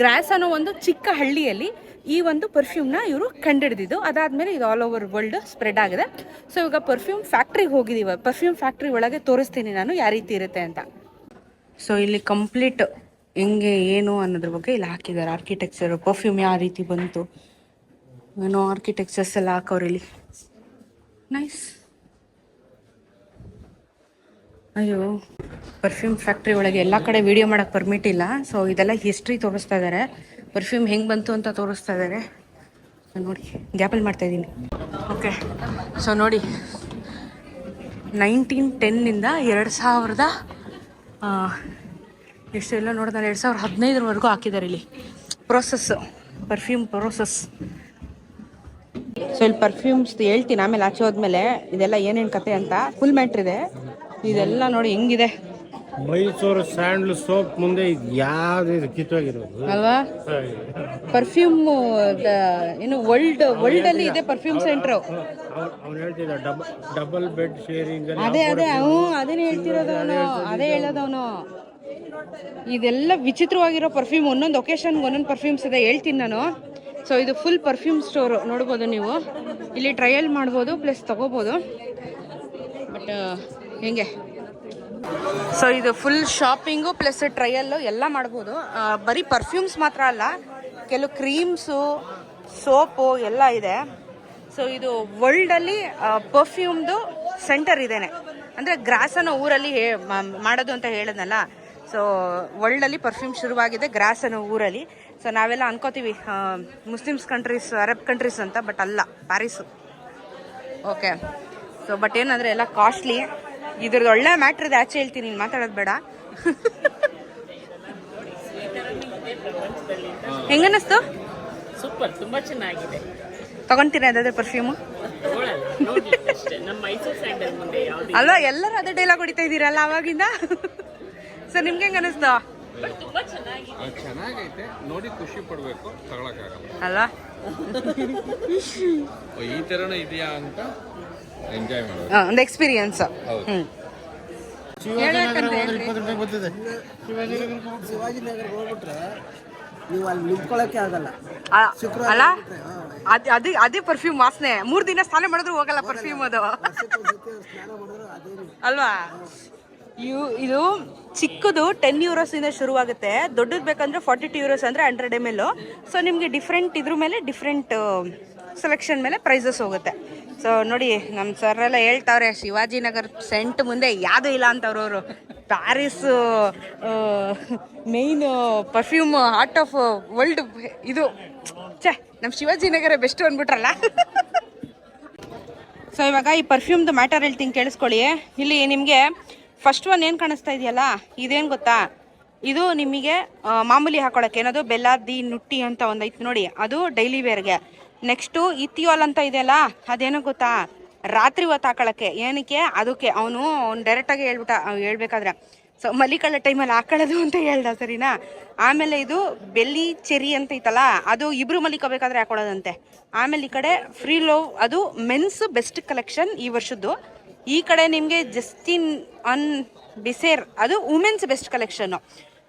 ಗ್ರಾಸ್ ಅನ್ನೋ ಒಂದು ಚಿಕ್ಕ ಹಳ್ಳಿಯಲ್ಲಿ ಈ ಒಂದು ಪರ್ಫ್ಯೂಮ್ನ ಇವರು ಕಂಡುಹಿಡಿದಿದ್ದು. ಅದಾದಮೇಲೆ ಇದು ಆಲ್ ಓವರ್ ವರ್ಲ್ಡ್ ಸ್ಪ್ರೆಡ್ ಆಗಿದೆ. ಸೊ ಇವಾಗ ಪರ್ಫ್ಯೂಮ್ ಫ್ಯಾಕ್ಟ್ರಿಗೆ ಹೋಗಿದ್ದೀವಿ. ಪರ್ಫ್ಯೂಮ್ ಫ್ಯಾಕ್ಟ್ರಿ ಒಳಗೆ ತೋರಿಸ್ತೀನಿ ನಾನು ಯಾವ ರೀತಿ ಇರುತ್ತೆ ಅಂತ. ಸೊ ಇಲ್ಲಿ ಕಂಪ್ಲೀಟ್ ಹೆಂಗೆ, ಏನು ಅನ್ನೋದ್ರ ಬಗ್ಗೆ ಇಲ್ಲಿ ಹಾಕಿದ್ದಾರೆ. ಆರ್ಕಿಟೆಕ್ಚರ್ ಪರ್ಫ್ಯೂಮ್ ಯಾವ ರೀತಿ ಬಂತು? ಏನೋ ಆರ್ಕಿಟೆಕ್ಚರ್ಸ್ ಎಲ್ಲ ಹಾಕೋರು ಇಲ್ಲಿ. ನೈಸ್ ಅಯ್ಯೋ ಪರ್ಫ್ಯೂಮ್ ಫ್ಯಾಕ್ಟ್ರಿ ಒಳಗೆ ಎಲ್ಲ ಕಡೆ ವಿಡಿಯೋ ಮಾಡೋಕ್ಕೆ ಪರ್ಮಿಟ್ ಇಲ್ಲ. ಸೊ ಇದೆಲ್ಲ ಹಿಸ್ಟ್ರಿ ತೋರಿಸ್ತಾ ಇದ್ದಾರೆ ಪರ್ಫ್ಯೂಮ್ ಹೆಂಗೆ ಬಂತು ಅಂತ ತೋರಿಸ್ತಾ ಇದ್ದಾರೆ ನೋಡಿ ಗ್ಯಾಪಲ್ ಮಾಡ್ತಾ ಇದ್ದೀನಿ. ಓಕೆ ಸೊ ನೋಡಿ ನೈನ್ಟೀನ್ ಟೆನ್ನಿಂದ ಎರಡು ಸಾವಿರದ ಎಷ್ಟೆಲ್ಲ ನೋಡಿದ್ರೆ ಎರಡು ಸಾವಿರದ ಹದಿನೈದರವರೆಗೂ ಹಾಕಿದ್ದಾರೆ ಇಲ್ಲಿ. ಪ್ರೊಸೆಸ್ಸು ಪರ್ಫ್ಯೂಮ್ ಪ್ರೋಸೆಸ್ ಸೊ ಇಲ್ಲಿ ಪರ್ಫ್ಯೂಮ್ಸ್ ಹೇಳ್ತೀನಿ ಆಮೇಲೆ ಆಚೆ ಹೋದ್ಮೇಲೆ ಇದೆಲ್ಲ ಏನೇನು ಕತೆ ಅಂತ. ಫುಲ್ ಮ್ಯಾಟ್ರ್ ಇದೆ. ಇದೆಲ್ಲ ನೋಡಿ ಹೆಂಗಿದೆ. ಮೈಸೂರು ಸ್ಯಾಂಡಲ್ ಸೋಪ್ ಮುಂದೆ ಇದು ಯಾವ್ದು ಕಿತ್ತೋಗಿರೋದು? ಅಲ್ವಾ? ಪರ್ಫ್ಯೂಮ್ ಏನು ವರ್ಲ್ಡ್ ವರ್ಲ್ಡ್ ಅಲ್ಲಿ ಇದೆ ಪರ್ಫ್ಯೂಮ್ ಸೆಂಟರ್ ಅವ್ನು ಹೇಳ್ತಿದ್ದ ಡಬಲ್ ಬೆಡ್ ಶೇರಿಂಗ್ ಅದೇ ಅದೇ ಹ್ಞೂ ಅದೇನೇ ಹೇಳ್ತಿರೋದು ಅವನು ಅದೇ ಹೇಳೋದವನು ಇದೆಲ್ಲ ವಿಚಿತ್ರವಾಗಿರೋ ಪರ್ಫ್ಯೂಮ್ ಒಂದೊಂದು ಒಕೇಶನ್ಗೆ ಒಂದೊಂದು ಪರ್ಫ್ಯೂಮ್ಸ್ ಇದೆ, ಹೇಳ್ತೀನಿ ನಾನು. ಸೊ ಇದು ಫುಲ್ ಪರ್ಫ್ಯೂಮ್ ಸ್ಟೋರು ನೋಡ್ಬೋದು ನೀವು. ಇಲ್ಲಿ ಟ್ರಯಲ್ ಮಾಡ್ಬೋದು ಪ್ಲಸ್ ತಗೋಬೋದು. ಬಟ್ ಹೆಂಗೆ? ಸೊ ಇದು ಫುಲ್ ಶಾಪಿಂಗು ಪ್ಲಸ್ ಟ್ರಯಲ್ಲು ಎಲ್ಲ ಮಾಡ್ಬೋದು. ಬರೀ ಪರ್ಫ್ಯೂಮ್ಸ್ ಮಾತ್ರ ಅಲ್ಲ, ಕೆಲವು ಕ್ರೀಮ್ಸು ಸೋಪು ಎಲ್ಲ ಇದೆ. ಸೊ ಇದು ವರ್ಲ್ಡಲ್ಲಿ ಪರ್ಫ್ಯೂಮ್ದು ಸೆಂಟರ್ ಇದೇನೆ. ಅಂದರೆ ಗ್ರಾಸನ್ನು ಊರಲ್ಲಿ ಮಾಡೋದು ಅಂತ ಹೇಳಿದ್ನಲ್ಲ. ಸೊ ವರ್ಲ್ಡಲ್ಲಿ ಪರ್ಫ್ಯೂಮ್ ಶುರುವಾಗಿದೆ ಗ್ರಾಸ್ ಅನ್ನೋ ಊರಲ್ಲಿ. ಸೊ ನಾವೆಲ್ಲ ಅನ್ಕೋತೀವಿ ಮುಸ್ಲಿಮ್ಸ್ ಕಂಟ್ರೀಸ್ ಅರಬ್ ಕಂಟ್ರೀಸ್ ಅಂತ ಬಟ್ ಅಲ್ಲ ಪ್ಯಾರಿಸು ಓಕೆ ಸೊ ಬಟ್ ಏನಂದರೆ ಎಲ್ಲ ಕಾಸ್ಟ್ಲಿ ಇದ್ರದ್ದು ಒಳ್ಳೆ ಮ್ಯಾಟ್ರ್ ಇದೆ ಆಚೆ ಹೇಳ್ತೀನಿ ನೀನು ಮಾತಾಡೋದು ಬೇಡ. ಹೆಂಗನ್ನಿಸ್ತು ಸೂಪರ್ ತುಂಬಾ ಚೆನ್ನಾಗಿದೆ. ತಗೊಂತೀರಾ ಅದಾದ್ರೆ ಪರ್ಫ್ಯೂಮು ಅಲ್ವಾ ಎಲ್ಲರೂ ಅದೇ ಡೈಲಾಗ್ ಹೊಡಿತಾ ಇದ್ದೀರಲ್ಲ ಅವಾಗಿಂದ? ಸೊ ನಿಮ್ಗೆ ಹೆಂಗ ಅನಿಸ್ತಾ? ತುಂಬಾ ಚೆನ್ನಾಗಿದೆ. ಚೆನ್ನಾಗೈತೆ. ನೋಡಿ ಖುಷಿ ಪಡ್ಬೇಕು ತಗೊಳಕ್ಕಾಗಲ್ಲ. ಅಲ್ಲ? ಈ ತರ ಇದೆಯಾ ಅಂತ ಎಂಜಾಯ್ ಮಾಡೋದು. ಆ, ಒಂದು ಎಕ್ಸ್ಪೀರಿಯನ್ಸ್ ಶಿವಾಜಿನಗರ ಹೋಗ್ಬಿಟ್ರೆ ನೀವು ಅಲ್ಲಿ ನಿಂತ್ಕೊಳ್ಳೋಕೆ ಆಗಲ್ಲ. ಅಲ್ಲ? ಅದ್ ಅದು ಅದೇ ಪರ್ಫ್ಯೂಮ್ ವಾಸನೆ. ಮೂರ್ ದಿನ ಸ್ನಾನ ಮಾಡಿದ್ರು ಹೋಗಲ್ಲ ಪರ್ಫ್ಯೂಮ್ ಅದು. ಸ್ನಾನ ಮಾಡಿದ್ರೆ ಅದೇನು ಅಲ್ವಾ? ಇವು ಇದು ಚಿಕ್ಕದು ಟೆನ್ ಯೂರೋಸ್ ಇಂದ ಶುರುವಾಗುತ್ತೆ. ದೊಡ್ಡದು ಬೇಕಂದ್ರೆ ಫಾರ್ಟಿ ಟು ಯೂರೋಸ್ ಅಂದ್ರೆ ಹಂಡ್ರೆಡ್ ಎಂ ಎಲ್ ಸೊ ನಿಮಗೆ ಡಿಫ್ರೆಂಟ್ ಇದ್ರ ಮೇಲೆ ಡಿಫ್ರೆಂಟ್ ಸೆಲೆಕ್ಷನ್ ಮೇಲೆ ಪ್ರೈಸಸ್ ಹೋಗುತ್ತೆ. ಸೊ ನೋಡಿ ನಮ್ಮ ಸರ್ ಎಲ್ಲ ಹೇಳ್ತಾವ್ರೆ, ಶಿವಾಜಿನಗರ್ ಸೆಂಟ್ ಮುಂದೆ ಯಾವುದೂ ಇಲ್ಲ ಅಂತವ್ರು ಅವರು Paris main perfume heart of world ಇದು, ಛೇ ನಮ್ಮ ಶಿವಾಜಿನಗರ ಬೆಸ್ಟ್ ಅಂದ್ಬಿಟ್ರಲ್ಲ. ಸೊ ಇವಾಗ ಈ ಪರ್ಫ್ಯೂಮ್ದು ಮ್ಯಾಟರ್ ಹೇಳ್ತೀನಿ ಕೇಳಿಸ್ಕೊಳ್ಳಿ ಇಲ್ಲಿ ನಿಮಗೆ ಫಸ್ಟ್ ಒನ್ ಏನು ಕಾಣಿಸ್ತಾ ಇದೆಯಲ್ಲ? ಇದೇನು ಗೊತ್ತಾ? ಇದು ನಿಮಗೆ ಮಾಮೂಲಿ ಹಾಕೊಳ್ಳೋಕೆ ಏನದು? ಬೆಲ್ಲಾದಿ ನುಟ್ಟಿ ಅಂತ ಒಂದು ಐತೆ ನೋಡಿ. ಅದು ಡೈಲಿ ವೇರ್ಗೆ ನೆಕ್ಸ್ಟು ಇಥಿಯೋಲ್ ಅಂತ ಇದೆಯಲ್ಲ, ಅದೇನೋ ಗೊತ್ತಾ? ರಾತ್ರಿ ಹೊತ್ತು ಹಾಕೊಳ್ಳೋಕ್ಕೆ ಏನಕ್ಕೆ? ಅದಕ್ಕೆ. ಅವನು ಅವ್ನು ಡೈರೆಕ್ಟಾಗಿ ಹೇಳ್ಬಿಟ್ಟ ಹೇಳ್ಬೇಕಾದ್ರೆ. ಸೊ ಟೈಮ್ ಟೈಮಲ್ಲಿ ಹಾಕೊಳ್ಳೋದು ಅಂತ ಹೇಳ್ದ, ಸರಿನಾ? ಆಮೇಲೆ ಇದು ಬೆಲ್ಲಿ ಚೆರಿ ಅಂತ ಐತಲ್ಲ, ಅದು ಇಬ್ರು ಮಲಿಕೋಬೇಕಾದ್ರೆ ಹಾಕೊಳ್ಳೋದಂತೆ ಆಮೇಲೆ ಈ ಕಡೆ ಫ್ರೀ ಲವ್ ಅದು ಮೆನ್ಸ್ ಬೆಸ್ಟ್ ಕಲೆಕ್ಷನ್ ಈ ವರ್ಷದ್ದು. ಈ ಕಡೆ ನಿಮಗೆ ಜಸ್ಟಿನ್ ಅನ್ ಬಿಸೇರ್, ಅದು ವುಮೆನ್ಸ್ ಬೆಸ್ಟ್ ಕಲೆಕ್ಷನ್ನು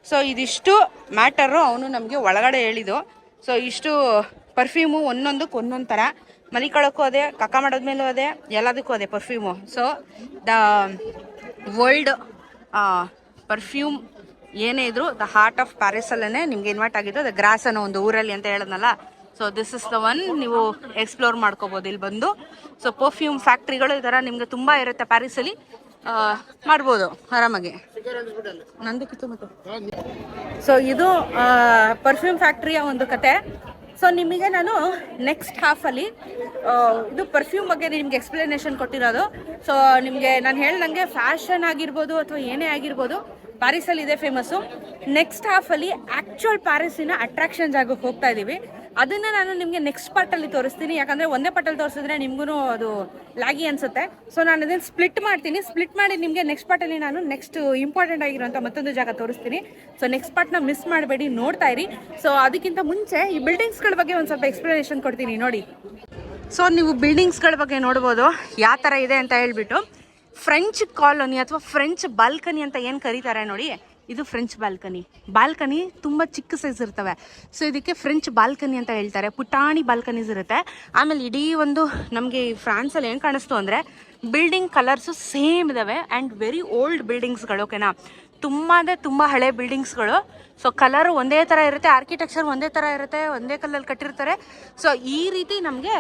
ಸೊ ಇದಿಷ್ಟು ಮ್ಯಾಟರು ಅವನು ನಮಗೆ ಒಳಗಡೆ ಹೇಳಿದ್ದು. ಸೊ ಇಷ್ಟು ಪರ್ಫ್ಯೂಮು ಒಂದೊಂದಕ್ಕೆ ಒಂದೊಂದು ಥರ ಮಲಿಕೊಳ್ಳೋಕ್ಕೂ ಅದೇ, ಕಕ್ಕ ಮಾಡೋದ್ಮೇಲೂ ಅದೇ, ಎಲ್ಲದಕ್ಕೂ ಅದೇ perfume so the world perfume ಏನೇ ಇದ್ರು ದ ಹಾರ್ಟ್ ಆಫ್ ಪ್ಯಾರಿಸಲ್ಲೇ ನಿಮ್ಗೆ ಇನ್ವೈಟ್ ಆಗಿದ್ದು ದ ಗ್ರಾಸ್ ಅನ್ನೋ ಒಂದು ಊರಲ್ಲಿ ಅಂತ ಹೇಳಿದ್ನಲ್ಲ so this is the one ನೀವು ಎಕ್ಸ್ಪ್ಲೋರ್ ಮಾಡ್ಕೋಬೋದು ಇಲ್ಲಿ ಬಂದು. ಸೊ ಪರ್ಫ್ಯೂಮ್ ಫ್ಯಾಕ್ಟ್ರಿಗಳು ಈ ಥರ ನಿಮಗೆ ತುಂಬ ಇರುತ್ತೆ ಪ್ಯಾರಿಸಲ್ಲಿ ಮಾಡ್ಬೋದು ಆರಾಮಾಗಿ. ನಂದಕ್ಕಿತ್ತು ಮತ್ತೆ. ಸೊ ಇದು ಪರ್ಫ್ಯೂಮ್ ಫ್ಯಾಕ್ಟ್ರಿಯ ಒಂದು ಕತೆ. ಸೊ ನಿಮಗೆ ನಾನು ನೆಕ್ಸ್ಟ್ ಹಾಫಲ್ಲಿ ಇದು ಪರ್ಫ್ಯೂಮ್ ಬಗ್ಗೆ ನಿಮ್ಗೆ ಎಕ್ಸ್ಪ್ಲನೇಷನ್ ಕೊಟ್ಟಿರೋದು. ಸೊ ನಿಮಗೆ ನಾನು ಹೇಳ್ದಂಗೆ ಫ್ಯಾಷನ್ ಆಗಿರ್ಬೋದು ಅಥವಾ ಏನೇ ಆಗಿರ್ಬೋದು ಪ್ಯಾರಿಸಲ್ಲಿ ಇದೆ ಫೇಮಸ್ಸು ನೆಕ್ಸ್ಟ್ ಹಾಫಲ್ಲಿ ಆ್ಯಕ್ಚುಯಲ್ ಪ್ಯಾರಿಸಿನ ಅಟ್ರಾಕ್ಷನ್ ಜಾಗಕ್ಕೆ ಹೋಗ್ತಾ ಇದ್ದೀವಿ ಅದನ್ನ ನಾನು ನಿಮಗೆ ನೆಕ್ಸ್ಟ್ ಪಾರ್ಟಲ್ಲಿ ತೋರಿಸ್ತೀನಿ. ಯಾಕಂದ್ರೆ ಒಂದೇ ಪಾರ್ಟಲ್ಲಿ ತೋರಿಸಿದ್ರೆ ನಿಮ್ಗೂ ಅದು ಲಾಗಿ ಅನ್ಸುತ್ತೆ. ಸೊ ನಾನು ಅದನ್ನ ಸ್ಪ್ಲಿಟ್ ಮಾಡ್ತೀನಿ. ಸ್ಪ್ಲಿಟ್ ಮಾಡಿ ನಿಮಗೆ ನೆಕ್ಸ್ಟ್ ಪಾರ್ಟಲ್ಲಿ ನಾನು ನೆಕ್ಸ್ಟ್ ಇಂಪಾರ್ಟೆಂಟ್ ಆಗಿರುವಂಥ ಮತ್ತೊಂದು ಜಾಗ ತೋರಿಸ್ತೀನಿ. ಸೊ ನೆಕ್ಸ್ಟ್ ಪಾರ್ಟ್ನ ಮಿಸ್ ಮಾಡಬೇಡಿ. ನೋಡ್ತಾ ಇರಿ. ಸೊ ಅದಕ್ಕಿಂತ ಮುಂಚೆ ಈ ಬಿಲ್ಡಿಂಗ್ಸ್ಗಳ ಬಗ್ಗೆ ಒಂದು ಸ್ವಲ್ಪ ಎಕ್ಸ್ಪ್ಲನೇಷನ್ ಕೊಡ್ತೀನಿ. ನೋಡಿ. ಸೊ ನೀವು ಬಿಲ್ಡಿಂಗ್ಸ್ಗಳ ಬಗ್ಗೆ ನೋಡ್ಬೋದು. ಯಾವ ಥರ ಇದೆ ಅಂತ ಹೇಳ್ಬಿಟ್ಟು ಫ್ರೆಂಚ್ ಕಾಲೋನಿ ಅಥವಾ ಫ್ರೆಂಚ್ ಬಾಲ್ಕನಿ ಅಂತ ಏನು ಕರೀತಾರೆ ನೋಡಿ. ಇದು ಫ್ರೆಂಚ್ ಬಾಲ್ಕನಿ ಬಾಲ್ಕನಿ ತುಂಬ ಚಿಕ್ಕ ಸೈಜ್ ಇರ್ತವೆ. ಸೊ ಇದಕ್ಕೆ ಫ್ರೆಂಚ್ ಬಾಲ್ಕನಿ ಅಂತ ಹೇಳ್ತಾರೆ. ಪುಟಾಣಿ ಬಾಲ್ಕನೀಸ್ ಇರುತ್ತೆ. ಆಮೇಲೆ ಇಡೀ ಒಂದು ನಮಗೆ ಫ್ರಾನ್ಸಲ್ಲಿ ಏನು ಕಾಣಿಸ್ತು ಅಂದರೆ ಬಿಲ್ಡಿಂಗ್ ಕಲರ್ಸು ಸೇಮ್ ಇದಾವೆ ಆ್ಯಂಡ್ ವೆರಿ ಓಲ್ಡ್ ಬಿಲ್ಡಿಂಗ್ಸ್ಗಳು ಓಕೆನಾ ತುಂಬ ಅಂದರೆ ತುಂಬ ಹಳೆ ಬಿಲ್ಡಿಂಗ್ಸ್ಗಳು ಸೊ ಕಲರ್ ಒಂದೇ ಥರ ಇರುತ್ತೆ ಆರ್ಕಿಟೆಕ್ಚರ್ ಒಂದೇ ಥರ ಇರುತ್ತೆ, ಒಂದೇ ಕಲ್ಲಲ್ಲಿ ಕಟ್ಟಿರ್ತಾರೆ. ಸೊ ಈ ರೀತಿ ನಮಗೆ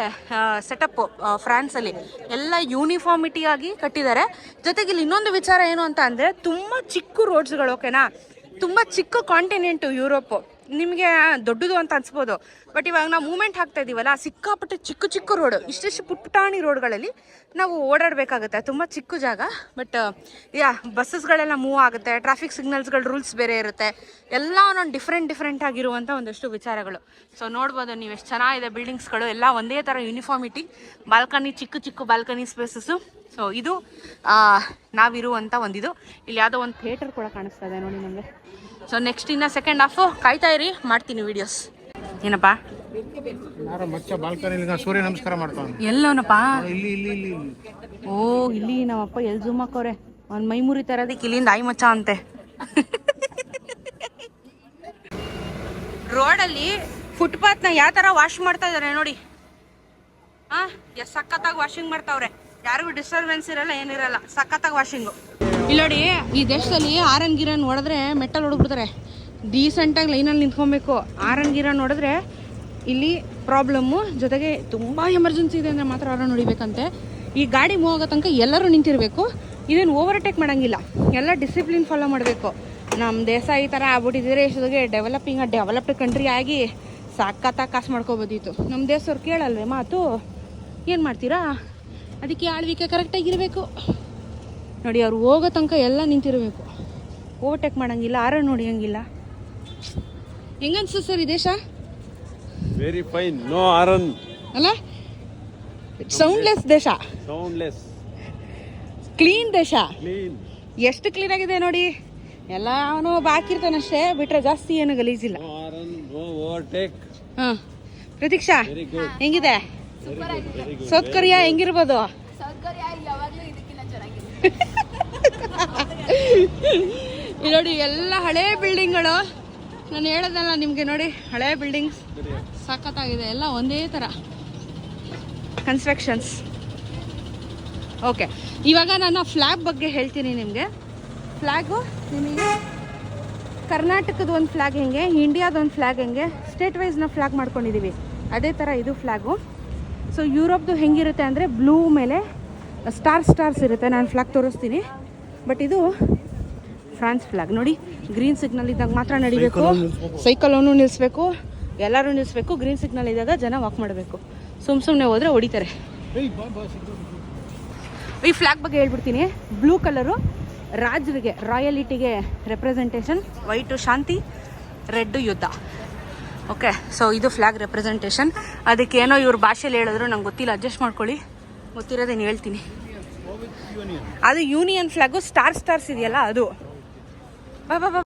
ಸೆಟಪ್ಪು ಫ್ರಾನ್ಸಲ್ಲಿ ಎಲ್ಲ ಯೂನಿಫಾರ್ಮಿಟಿಯಾಗಿ ಕಟ್ಟಿದ್ದಾರೆ. ಜೊತೆಗೆ ಇಲ್ಲಿ ಇನ್ನೊಂದು ವಿಚಾರ ಏನು ಅಂತ ಅಂದರೆ ತುಂಬ ಚಿಕ್ಕ ರೋಡ್ಸ್ಗಳು ಓಕೆನಾ ತುಂಬ ಚಿಕ್ಕ ಕಾಂಟಿನೆಂಟು ಯುರೋಪು ನಿಮಗೆ ದೊಡ್ಡದು ಅಂತ ಅನ್ಸ್ಬೋದು. ಬಟ್ ಇವಾಗ ನಾವು ಮೂಮೆಂಟ್ ಹಾಕ್ತಾ ಇದ್ದೀವಲ್ಲ ಸಿಕ್ಕಾಪಟ್ಟೆ ಚಿಕ್ಕ ಚಿಕ್ಕ ರೋಡು ಇಷ್ಟಿಷ್ಟು ಪುಟ್ಟಾಣಿ ರೋಡ್ಗಳಲ್ಲಿ ನಾವು ಓಡಾಡಬೇಕಾಗುತ್ತೆ. ತುಂಬ ಚಿಕ್ಕ ಜಾಗ ಬಟ್ ಯಾ, ಬಸ್ಸಸ್ಗಳೆಲ್ಲ ಮೂವ್ ಆಗುತ್ತೆ ಟ್ರಾಫಿಕ್ ಸಿಗ್ನಲ್ಸ್ಗಳ ರೂಲ್ಸ್ ಬೇರೆ ಇರುತ್ತೆ. ಎಲ್ಲ ಒಂದೊಂದು ಡಿಫ್ರೆಂಟ್ ಡಿಫ್ರೆಂಟ್ ಆಗಿರುವಂಥ ಒಂದಷ್ಟು ವಿಚಾರಗಳು. ಸೊ ನೋಡ್ಬೋದು ನೀವು ಎಷ್ಟು ಚೆನ್ನಾಗಿದೆ ಬಿಲ್ಡಿಂಗ್ಸ್ಗಳು ಎಲ್ಲ ಒಂದೇ ಥರ ಯೂನಿಫಾರ್ಮಿಟಿ ಬಾಲ್ಕನಿ ಚಿಕ್ಕ ಚಿಕ್ಕ ಬಾಲ್ಕನಿ ಸ್ಪೇಸಸ್ಸು ಸೊ ಇದು ನಾವಿರುವಂಥ ಒಂದಿದು. ಇಲ್ಲಿ ಯಾವುದೋ ಒಂದು ಥಿಯೇಟರ್ ಕೂಡ ಕಾಣಿಸ್ತಾ ಇದೆ ನೋಡಿ ನನಗೆ ಸೊ ನೆಕ್ಸ್ಟ್ ಇನ್ನು ಸೆಕೆಂಡ್ ಹಾಫ್ ಕಾಯ್ತಾ ಇರಿ ಮಾಡ್ತೀನಿ ವಿಡಿಯೋಸ್ ಏನಪ್ಪ? ಸೂರ್ಯ ನಮಸ್ಕಾರ ಮಾಡ್ತಾನೆ ಇಲ್ಲಿ. ಓ ಇಲ್ಲಿ ನಮ್ಮಪ್ಪ ಎಲ್ಲಿ ಜೂಮ್ ಹಾಕೋರೆ ಒಂದ್ ಮೈ ಮುರಿ ತರೋದಕ್ಕೆ ಇಲ್ಲಿಂದ ಐ ಮಚ್ಚ ಅಂತೆ. ರೋಡಲ್ಲಿ ಫುಟ್ಪಾತ್ನ ಯಾವ ಥರ ವಾಶ್ ಮಾಡ್ತಾ ಇದ್ದಾರೆ ನೋಡಿ. ಹಾ ಎಸ್ ಸಖತ್ತಾಗಿ ವಾಷಿಂಗ್ ಮಾಡ್ತಾವ್ರೆ. ಯಾರಿಗೂ ಡಿಸ್ಟರ್ಬೆನ್ಸ್ ಇರಲ್ಲ ಏನಿರಲ್ಲ ಸಖತ್ತಾಗಿ ವಾಷಿಂಗು ಇಲ್ಲಿ ನೋಡಿ, ಈ ದೇಶದಲ್ಲಿ ಆರನ್ ಗಿರನ್ ನೋಡಿದ್ರೆ ಮೆಟ್ಟಲ್ ಹೊಡೆದ್ಬಿಡ್ತಾರೆ ಡೀಸೆಂಟಾಗಿ ಲೈನಲ್ಲಿ ನಿಂತ್ಕೊಬೇಕು. ಆರನ್ ಗಿರನ್ ನೋಡಿದ್ರೆ ಇಲ್ಲಿ ಪ್ರಾಬ್ಲಮ್ಮು ಜೊತೆಗೆ ತುಂಬ ಎಮರ್ಜೆನ್ಸಿ ಇದೆ ಅಂದರೆ ಮಾತ್ರ ಆರನ್ ಹೊಡಿಬೇಕಂತೆ. ಈ ಗಾಡಿ ಮೂವ್ ಆಗೋ ತನಕ ಎಲ್ಲರೂ ನಿಂತಿರಬೇಕು. ಇದೇನು ಓವರ್ಟೇಕ್ ಮಾಡೋಂಗಿಲ್ಲ. ಎಲ್ಲ ಡಿಸಿಪ್ಲಿನ್ ಫಾಲೋ ಮಾಡಬೇಕು. ನಮ್ಮ ದೇಶ ಈ ಥರ ಆಗ್ಬಿಟ್ಟಿದ್ರೆ ಇಷ್ಟೊತ್ತಿಗೆ ಡೆವಲಪಿಂಗ್ ಡೆವಲಪ್ಡ್ ಕಂಟ್ರಿ ಆಗಿ ಸಖತ್ತಾಗಿ ಕಾಸು ಮಾಡ್ಕೋಬೋದಿತ್ತು. ನಮ್ಮ ದೇಶವ್ರು ಕೇಳಲ್ವೇ ಮಾತು? ಏನು ಮಾಡ್ತೀರಾ? ಅದಕ್ಕೆ ಆಳ್ವಿಕೆ ಕರೆಕ್ಟಾಗಿರಬೇಕು ನೋಡಿ ಅವ್ರು ಹೋಗೋ ತನಕ ಎಲ್ಲ ನಿಂತಿರಬೇಕು. ಓವರ್ಟೇಕ್ ಮಾಡಂಗಿಲ್ಲ ಆರ ನೋಡಿಯಂಗಿಲ್ಲ ಹೆಂಗನ್ಸು ಸರ್ ಈ ದೇಶ? ವೆರಿ ಫೈನ್ ನೋ ಆರನ್ ಅಲ್ಲ? ಸೌಂಡ್ಲೆಸ್ ದೇಶ. ಸೌಂಡ್ಲೆಸ್ ಕ್ಲೀನ್ ದೇಶ. ಕ್ಲೀನ್ ಎಷ್ಟು ಕ್ಲೀನ್ ಆಗಿದೆ ನೋಡಿ. ಎಲ್ಲ ಅವನು ಬಾಕಿರ್ತಾನಷ್ಟೇ ಬಿಟ್ರೆ ಜಾಸ್ತಿ ಏನು ಗಲೀಜಿಲ್ಲ. ಓವರ್ಟೇಕ್ ಹಾಂ. ಪ್ರತೀಕ್ಷಾ ಹೆಂಗಿದೆ? ಸೌತ್ ಕೊರಿಯಾ ಹೆಂಗಿರ್ಬೋದು? ಇಲ್ಲಿ ನೋಡಿ ಎಲ್ಲ ಹಳೆ ಬಿಲ್ಡಿಂಗ್ಗಳು. ನಾನು ಹೇಳೋದಲ್ಲ ನಿಮಗೆ ನೋಡಿ ಹಳೆ ಬಿಲ್ಡಿಂಗ್ಸ್. ಸಖತ್ತಾಗಿದೆ ಎಲ್ಲ ಒಂದೇ ಥರ. ಕನ್ಸ್ಟ್ರಕ್ಷನ್ಸ್ ಓಕೆ ಇವಾಗ ನಾನು ಫ್ಲಾಗ್ ಬಗ್ಗೆ ಹೇಳ್ತೀನಿ ನಿಮಗೆ. ಫ್ಲ್ಯಾಗು ನಿಮಗೆ ಕರ್ನಾಟಕದ ಒಂದು ಫ್ಲ್ಯಾಗ್ ಹೆಂಗೆ ಇಂಡಿಯಾದ ಒಂದು ಫ್ಲ್ಯಾಗ್ ಹೆಂಗೆ ಸ್ಟೇಟ್ ವೈಸ್ನ ಫ್ಲಾಗ್ ಫ್ಲ್ಯಾಗ್ ಮಾಡ್ಕೊಂಡಿದ್ದೀವಿ ಅದೇ ಥರ ಇದು ಫ್ಲ್ಯಾಗು ಸೊ ಯುರೋಪ್ದು ಹೆಂಗಿರುತ್ತೆ ಅಂದರೆ ಬ್ಲೂ ಮೇಲೆ ಸ್ಟಾರ್ ಸ್ಟಾರ್ಸ್ ಇರುತ್ತೆ. ನಾನು ಫ್ಲಾಗ್ ತೋರಿಸ್ತೀನಿ. ಬಟ್ ಇದು ಫ್ರಾನ್ಸ್ ಫ್ಲಾಗ್ ನೋಡಿ ಗ್ರೀನ್ ಸಿಗ್ನಲ್ ಇದ್ದಾಗ ಮಾತ್ರ ನಡಿಬೇಕು. ಸೈಕಲನ್ನು ನಿಲ್ಲಿಸ್ಬೇಕು ಎಲ್ಲರೂ ನಿಲ್ಲಿಸ್ಬೇಕು ಗ್ರೀನ್ ಸಿಗ್ನಲ್ ಇದ್ದಾಗ ಜನ ವಾಕ್ ಮಾಡಬೇಕು. ಸುಮ್ ಸುಮ್ಮನೆ ಹೋದರೆ ಹೊಡಿತಾರೆ. ಈ ಫ್ಲಾಗ್ ಬಗ್ಗೆ ಹೇಳ್ಬಿಡ್ತೀನಿ. ಬ್ಲೂ ಕಲರು ರಾಜರಿಗೆ ರಾಯಲಿಟಿಗೆ ರೆಪ್ರೆಸೆಂಟೇಷನ್ ವೈಟು ಶಾಂತಿ ರೆಡ್ಡು ಯುದ್ಧ. ಓಕೆ ಸೊ ಇದು ಫ್ಲ್ಯಾಗ್ ರೆಪ್ರೆಸೆಂಟೇಷನ್ ಅದಕ್ಕೆ ಏನೋ ಇವ್ರ ಭಾಷೆಯಲ್ಲಿ ಹೇಳಿದ್ರು, ನಂಗೆ ಗೊತ್ತಿಲ್ಲ. ಅಡ್ಜಸ್ಟ್ ಮಾಡ್ಕೊಳ್ಳಿ. ಗೊತ್ತಿರೋದೇನು ಹೇಳ್ತೀನಿ. ಅದು ಯೂನಿಯನ್ ಫ್ಲ್ಯಾಗು ಸ್ಟಾರ್ ಸ್ಟಾರ್ಸ್ ಇದೆಯಲ್ಲ ಅದು. ಬಾ ಬಾ.